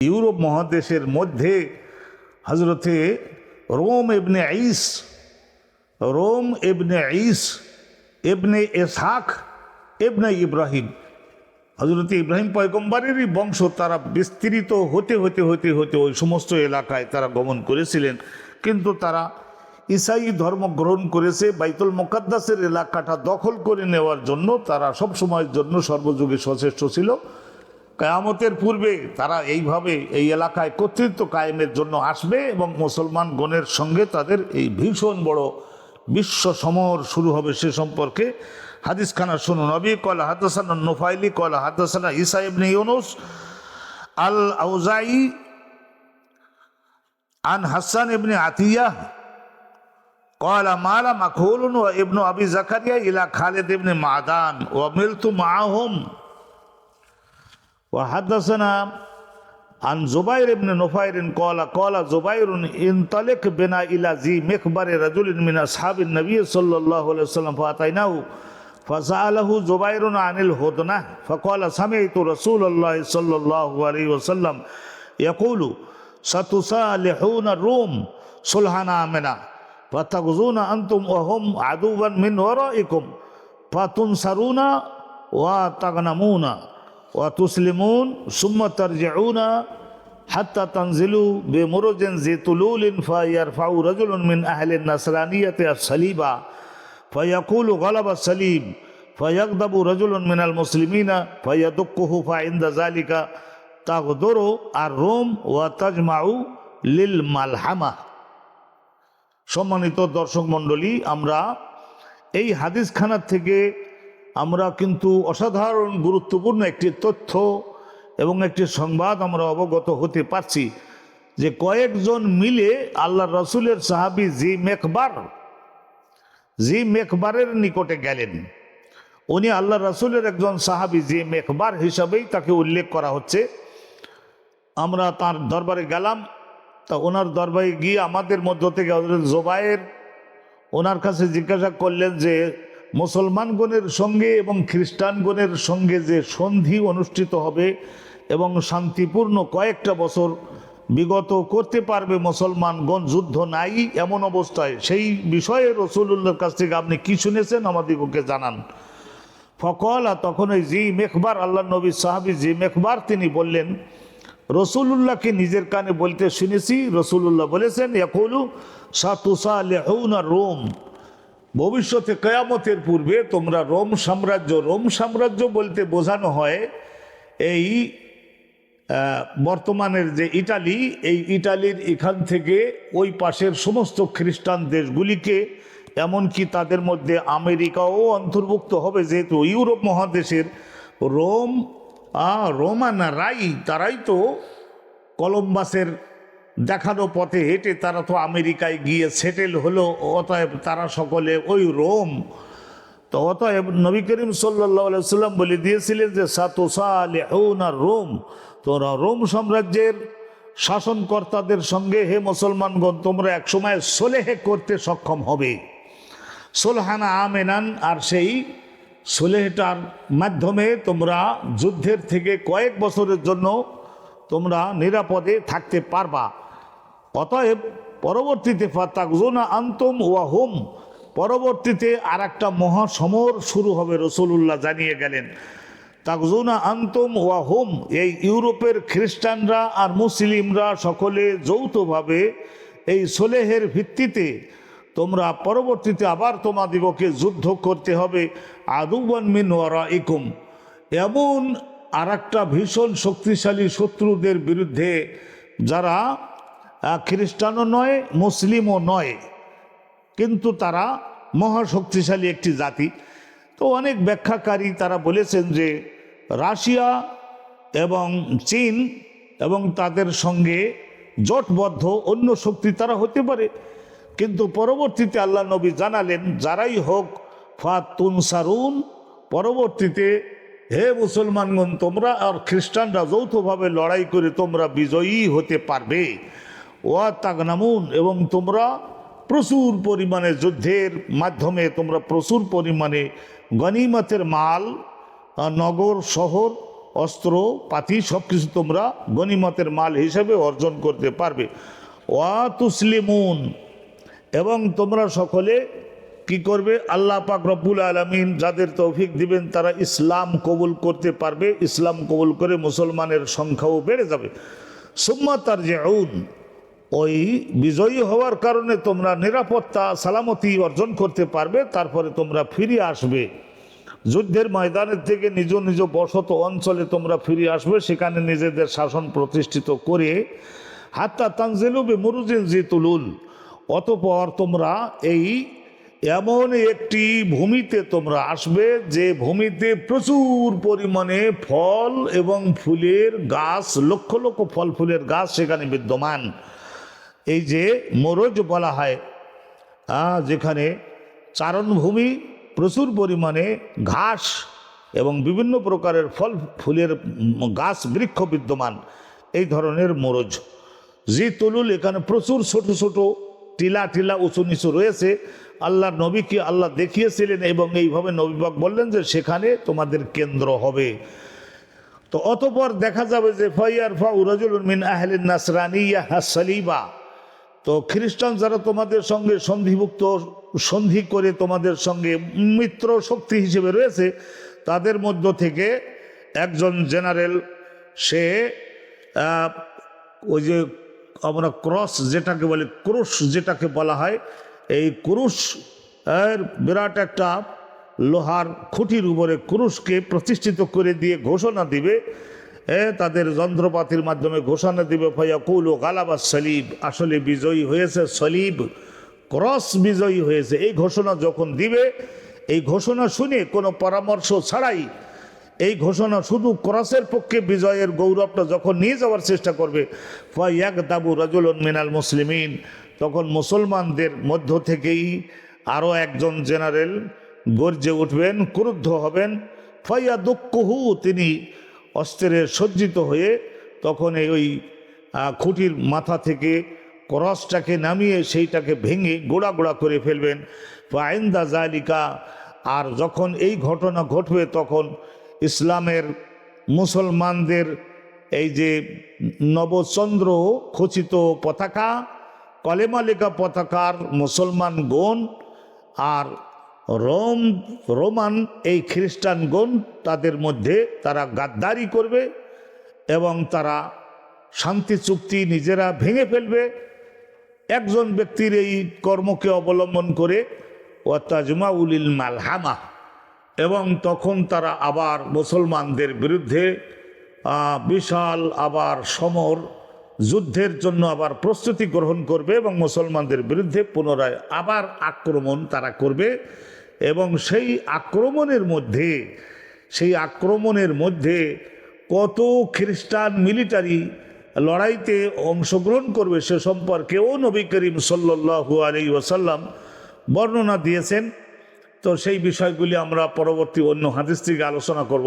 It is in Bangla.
ইউরোপ মহাদেশের মধ্যে হজরতে রোম এবনে আইস রোম এবনে আইস এবনে এসাক এবনে ইব্রাহিম। হজরত ইব্রাহিম পয়গম্বরেরই বংশ তারা বিস্তৃত হতে হতে হতে হতে ওই সমস্ত এলাকায় তারা গমন করেছিলেন। কিন্তু তারা ইসাই ধর্ম গ্রহণ করেছে, বাইতুল মোকাদ্দাসের এলাকাটা দখল করে নেওয়ার জন্য তারা সব সময়ের জন্য সর্বযুগে সচেষ্ট ছিল। কায়ামতের পূর্বে তারা এইভাবে এই এলাকায় কর্তৃত্ব কায়েমের জন্য আসবে এবং মুসলমান গণের সঙ্গে তাদের এই ভীষণ বড় বিশ্ব সমর শুরু হবে সে সম্পর্কে হাদিস খানা শুনুন নবী কল হাদাসানা নোফাইলি কল হাদাসানা ইসা ইবনে ইউনুস আল আউজাই عن حسان بن عطية قال مال مكهول وابن أبي زكريا إلى خالد بن معدان وملت معهم وحدثنا عن زبير بن نفير قال قال زبير انطلق بنا إلى ذي مخبر رجل من أصحاب النبي صلى الله عليه وسلم فأتيناه فسأله زبير عن الهدنة فقال سمعت رسول الله صلى الله عليه وسلم يقول ستصالحون الروم صلحنا منا فتغزون أنتم وهم عدوا من ورائكم فتنصرون وتغنمون ওয়াতুসলিমুন সুম্মতার জেউনা হাত্তা তানজিলু বে মোরজেন জে তুলুলিন ফাইয়ার ফাউ রজুলুন মিন আহলেন নাসরানিয়াতে আর সালিবা ফয়াকুল গলাবা সালিম ফয়াকদাবু রজুলুন মিনাল মুসলিমিনা ফয়াদুকুহু ফা ইন্দা জালিকা তাগদরো আর রোম ওয়া তাজমাউ লিল মালহামা। সম্মানিত দর্শক মণ্ডলী, আমরা এই হাদিসখানার থেকে আমরা কিন্তু অসাধারণ, গুরুত্বপূর্ণ একটি তথ্য এবং একটি সংবাদ আমরা অবগত হতে পারছি যে কয়েকজন মিলে আল্লাহ রসুলের সাহাবি জি মেকবার জি মেকবারের নিকটে গেলেন। উনি আল্লাহ রসুলের একজন সাহাবি জি মেকবার হিসাবেই তাকে উল্লেখ করা হচ্ছে। আমরা তার দরবারে গেলাম, তা ওনার দরবারে গিয়ে আমাদের মধ্য থেকে জোবায়ের ওনার কাছে জিজ্ঞাসা করলেন যে মুসলমানগণের সঙ্গে এবং খ্রিস্টানগণের সঙ্গে যে সন্ধি অনুষ্ঠিত হবে এবং শান্তিপূর্ণ কয়েকটা বছর বিগত করতে পারবে মুসলমানগণ, যুদ্ধ নাই এমন অবস্থায়। সেই বিষয়ে রসুল্লাহর কাছ থেকে আপনি কি শুনেছেন? আমাদিগকে জানান। ফকল আর তখন ওই জি মেখবার, আল্লাহ নবী সাহাবি জি মেখবার তিনি বললেন রসুল্লাহকে নিজের কানে বলতে শুনেছি। রসুল্লাহ বলেছেন, ইয়াকুলু সাতুসা রোম। ভবিষ্যতে কেয়ামতের পূর্বে তোমরা রোম সাম্রাজ্য রোম সাম্রাজ্য বলতে বোঝানো হয় এই বর্তমানের যে ইটালি এই ইটালির এখান থেকে ওই পাশের সমস্ত খ্রিস্টান দেশগুলিকে এমনকি তাদের মধ্যে আমেরিকাও অন্তর্ভুক্ত হবে যেহেতু ইউরোপ মহাদেশের রোম আহ, রোমান রাই তারাই তো কলম্বাসের দেখানো পথে হেঁটে তারা তো আমেরিকায় গিয়ে সেটেল হলো, অতএব তারা সকলে ওই রোম। তো অতএব নবী করিম সাল্লাম বলে দিয়েছিলেন যে, সাতোসালেহনা রোম। তোমরা রোম সাম্রাজ্যের শাসনকর্তাদের সঙ্গে হে মুসলমানগণ, তোমরা একসময় সোলেহে করতে সক্ষম হবে। সোলহানা আমেনান, আর সেই সোলেহটার মাধ্যমে তোমরা যুদ্ধের থেকে কয়েক বছরের জন্য তোমরা নিরাপদে থাকতে পারবা। অতএব পরবর্তীতে ফাতাকজোনা আন্তম ওয়া হোম, পরবর্তীতে আর একটা মহাসমর শুরু হবে রসুল্লাহ জানিয়ে গেলেন। তাকজুনা আন্তম ওয়া হোম, এই ইউরোপের খ্রিস্টানরা আর মুসলিমরা সকলে যৌথভাবে এই সোলেহের ভিত্তিতে তোমরা পরবর্তীতে আবার তোমাদিগকে যুদ্ধ করতে হবে আদুবান মিন ওয়ারা ইকুম এমন আর একটা ভীষণ শক্তিশালী শত্রুদের বিরুদ্ধে যারা খ্রিস্টানও নয়, মুসলিমও নয়। কিন্তু তারা মহাশক্তিশালী একটি জাতি। তো অনেক ব্যাখ্যাকারী তারা বলেছেন যে রাশিয়া এবং চীন এবং তাদের সঙ্গে জোটবদ্ধ অন্য শক্তি তারা হতে পারে। কিন্তু পরবর্তীতে আল্লাহ নবী জানালেন, যারাই হোক, ফাতুন সারুন, পরবর্তীতে হে মুসলমানগণ, তোমরা আর খ্রিস্টানরা যৌথভাবে লড়াই করে তোমরা বিজয়ী হতে পারবে। ওয়া তাগনামুন এবং তোমরা প্রচুর পরিমাণে যুদ্ধের মাধ্যমে, তোমরা প্রচুর পরিমাণে গনিমতের মাল নগর, শহর, অস্ত্র, পাতি সব কিছু তোমরা গনিমতের মাল হিসেবে অর্জন করতে পারবে। ওয়া তুসলিমুন এবং তোমরা সকলে কি করবে? আল্লাহ পাক রব্বুল আলমিন যাদের তৌফিক দিবেন, তারা ইসলাম কবুল করতে পারবে। ইসলাম কবুল করে মুসলমানের সংখ্যাও বেড়ে যাবে। সুম্মা তার যে ওই বিজয়ী হওয়ার কারণে তোমরা নিরাপত্তা, সালামতি অর্জন করতে পারবে, তারপরে তোমরা ফিরে আসবে। যুদ্ধের ময়দানের থেকে নিজ নিজ বসত অঞ্চলে তোমরা ফিরে আসবে, সেখানে নিজেদের শাসন প্রতিষ্ঠিত করে। হাত্তা তানজেলুবে মুরুজিন জিতুলুল অতপর তোমরা এই এমন একটি ভূমিতে তোমরা আসবে, যে ভূমিতে প্রচুর পরিমাণে ফল এবং ফুলের গাছ, লক্ষ লক্ষ ফল, ফুলের গাছ সেখানে বিদ্যমান। এই যে মরজ বলা হয় যেখানে চারণভূমি প্রচুর পরিমাণে ঘাস এবং বিভিন্ন প্রকারের ফল ফুলের গাছ বৃক্ষ বিদ্যমান, এই ধরনের মরজ। জি তুলুল, এখানে প্রচুর ছোট ছোট টিলা টিলা উঁচু নিচু রয়েছে। আল্লাহর নবীকে আল্লাহ দেখিয়েছিলেন এবং এইভাবে নবীবাগ বললেন যে সেখানে তোমাদের কেন্দ্র হবে। তো অতপর দেখা যাবে যে ফাইয়ার ফা উরাজুল মিন আহলিন নাসরানিয়া হাসলিবা তো খ্রিস্টান যারা তোমাদের সঙ্গে সন্ধিভুক্ত, সন্ধি করে তোমাদের সঙ্গে মিত্র শক্তি হিসেবে রয়েছে, তাদের মধ্য থেকে একজন জেনারেল, সে ওই যে আমরা ক্রস যেটাকে বলে, ক্রুশ যেটাকে বলা হয়, এই ক্রুশ, এর বিরাট একটা লোহার খুঁটির উপরে ক্রুশকে প্রতিষ্ঠিত করে দিয়ে ঘোষণা দিবে তাদের যন্ত্রপাতির মাধ্যমে ঘোষণা দিবে ভাইয়া কুল ও গালাবা সলিব। আসলে বিজয়ী হয়েছে সলিব, ক্রস বিজয়ী হয়েছে। এই ঘোষণা যখন দিবে, এই ঘোষণা শুনে কোনো পরামর্শ ছাড়াই এই ঘোষণা শুধু ক্রসের পক্ষে বিজয়ের গৌরবটা যখন নিয়ে যাওয়ার চেষ্টা করবে ফয়াক দাবু রাজুলন মিনাল মুসলিমিন, তখন মুসলমানদের মধ্য থেকেই আরও একজন জেনারেল গর্জে উঠবেন, ক্রুদ্ধ হবেন। ফয়া দুঃখহু তিনি অস্ত্রে সজ্জিত হয়ে তখন ওই খুঁটির মাথা থেকে ক্রসটাকে নামিয়ে সেইটাকে ভেঙে গোড়া গোড়া করে ফেলবেন। ফাইন্দা জালিকা আর যখন এই ঘটনা ঘটবে তখন ইসলামের মুসলমানদের এই যে নবচন্দ্র খচিত পতাকা, কলেমালিকা পতাকার মুসলমান গণ, আর রোম, রোমান এই খ্রিস্টানগণ তাদের মধ্যে তারা গাদ্দারি করবে এবং তারা শান্তি চুক্তি নিজেরা ভেঙে ফেলবে। একজন ব্যক্তির এই কর্মকে অবলম্বন করে ও তাজমা উলিল মালহামা, এবং তখন তারা আবার মুসলমানদের বিরুদ্ধে বিশাল আবার সমর যুদ্ধের জন্য আবার প্রস্তুতি গ্রহণ করবে এবং মুসলমানদের বিরুদ্ধে পুনরায় আবার আক্রমণ তারা করবে। এবং সেই আক্রমণের মধ্যে, সেই আক্রমণের মধ্যে কত খ্রিস্টান মিলিটারি লড়াইতে অংশগ্রহণ করবে সে সম্পর্কেও নবী করিম সাল্লু আলী ওসাল্লাম বর্ণনা দিয়েছেন। তো সেই বিষয়গুলি আমরা পরবর্তী অন্য হাদিস থেকে আলোচনা করব।